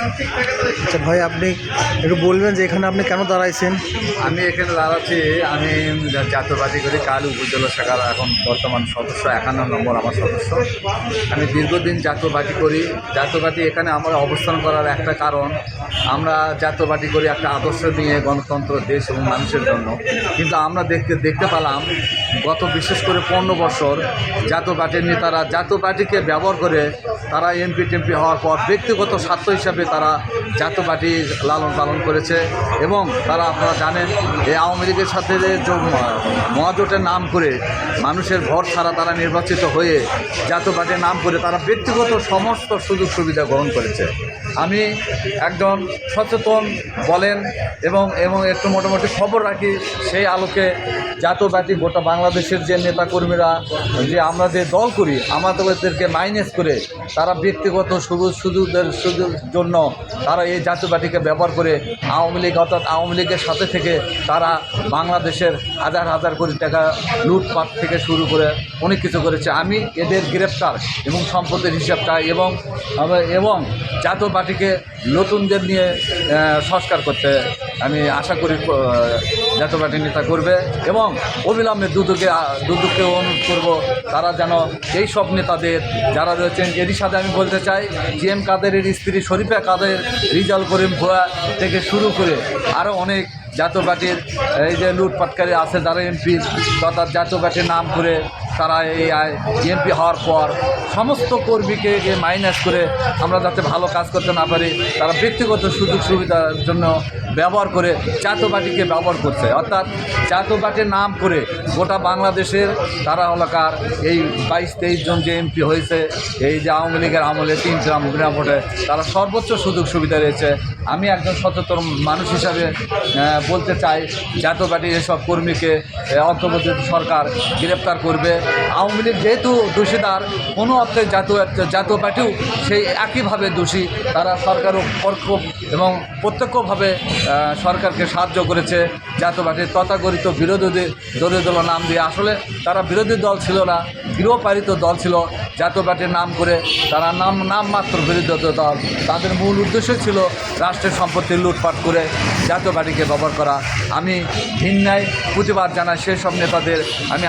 আচ্ছা ভাই, আপনি একটু বলবেন যে এখানে আপনি কেন দাঁড়াইছেন? আমি এখানে দাঁড়াচ্ছি, আমি জা- জাতীয়বাদী করি কাল উপজেলা শাখার এখন বর্তমান সদস্য, একান্ন নম্বর আমার সদস্য। আমি দীর্ঘদিন জাতীয়বাদী করি। জাতীয়বাদী এখানে আমার অবস্থান করার একটা কারণ, আমরা জাতীয়বাদী করি একটা আদর্শ নিয়ে গণতন্ত্র, দেশ এবং মানুষের জন্য। কিন্তু আমরা দেখতে দেখতে পেলাম, গত বিশেষ করে পনেরো বছর জাতীয় পার্টির নেতারা জাতীয় পার্টিকে ব্যবহার করে তারা এমপি টেমপি হওয়ার পর ব্যক্তিগত স্বার্থ হিসাবে তারা জাতীয় পার্টি লালন পালন করেছে এবং তারা আপনারা জানেন এই আওয়ামী লীগের সাথে যে মহাজোটের নাম করে মানুষের ভর ছাড়া তারা নির্বাচিত হয়ে জাতীয় পার্টির নাম করে তারা ব্যক্তিগত সমস্ত সুযোগ সুবিধা গ্রহণ করেছে। আমি একজন সচেতন বলেন এবং এবং একটু মোটামুটি খবর রাখি, সেই আলোকে জাতীয় পার্টি গোটা বাংলাদেশের যে নেতাকর্মীরা, যে আমরা যে দল করি, আমাদেরকে মাইনাস করে তারা ব্যক্তিগত সুযোগ সুযোগের সুযোগ জন্য তারা এই জাতীয় পার্টিকে ব্যবহার করে আওয়ামী লীগ অর্থাৎ আওয়ামী লীগের সাথে থেকে তারা বাংলাদেশের হাজার হাজার কোটি টাকা লুটপাট থেকে শুরু করে অনেক কিছু করেছে। আমি এদের গ্রেপ্তার এবং সম্পদের হিসাব চাই এবং এবং জাতীয় পার্টিকে নতুনদের নিয়ে সংস্কার করতে আমি আশা করি জাতীয় পার্টির নেতা করবে এবং অবিলম্বে দুদকে দুদককে অনুরোধ করব, তারা যেন এই সব নেতাদের যারা রয়েছেন, এরই সাথে আমি বলতে চাই, জি এম কাদেরের স্ত্রী শরীফা কাদের, রিজাল করিম ভুয়া থেকে শুরু করে আরও অনেক জাতীয় পার্টির এই যে লুটপাটকারী আছে, যারা এমপি তথা জাতীয় পার্টির নাম করে তারা এই এমপি হওয়ার পর সমস্ত কর্মীকে মাইনাস করে আমরা যাতে ভালো কাজ করতে না পারি, তারা ব্যক্তিগত সুযোগ সুবিধার জন্য ব্যবহার করে পার্টিকে ব্যবহার করছে। অর্থাৎ পার্টির নাম করে গোটা বাংলাদেশের তারা এলাকার এই বাইশ তেইশ জন যে এমপি হয়েছে, এই যে আওয়ামী লীগের আমলে তিন গ্রাম গ্রাম ভোটে তারা সর্বোচ্চ সুযোগ সুবিধা রয়েছে। আমি একজন সচেতন মানুষ হিসাবে বলতে চাই জাতীয় পার্টির এসব কর্মীকে অন্তর্বর্তী সরকার গ্রেপ্তার করবে। আওয়ামী লীগ যেহেতু দোষীদার কোনো অর্থে জাতীয় জাতীয় পার্টিও সেই একইভাবে দোষী। তারা সরকারও পরোক্ষ এবং প্রত্যক্ষভাবে সরকারকে সাহায্য করেছে। জাতীয় পার্টির তথাগরিত বিরোধী দলীয় দল নাম দিয়ে। আসলে তারা বিরোধী দল ছিল না, গৃহপালিত দল ছিল। জাতীয় পার্টির নাম করে তারা নাম নামমাত্র বিরোধী দল। তাদের মূল উদ্দেশ্য ছিল রাষ্ট্রের সম্পত্তি লুটপাট করে জাতীয় পার্টিকে ব্যবহার করা। আমি ভিন্নায় প্রতিবাদ জানাই সেসব নেতাদের। আমি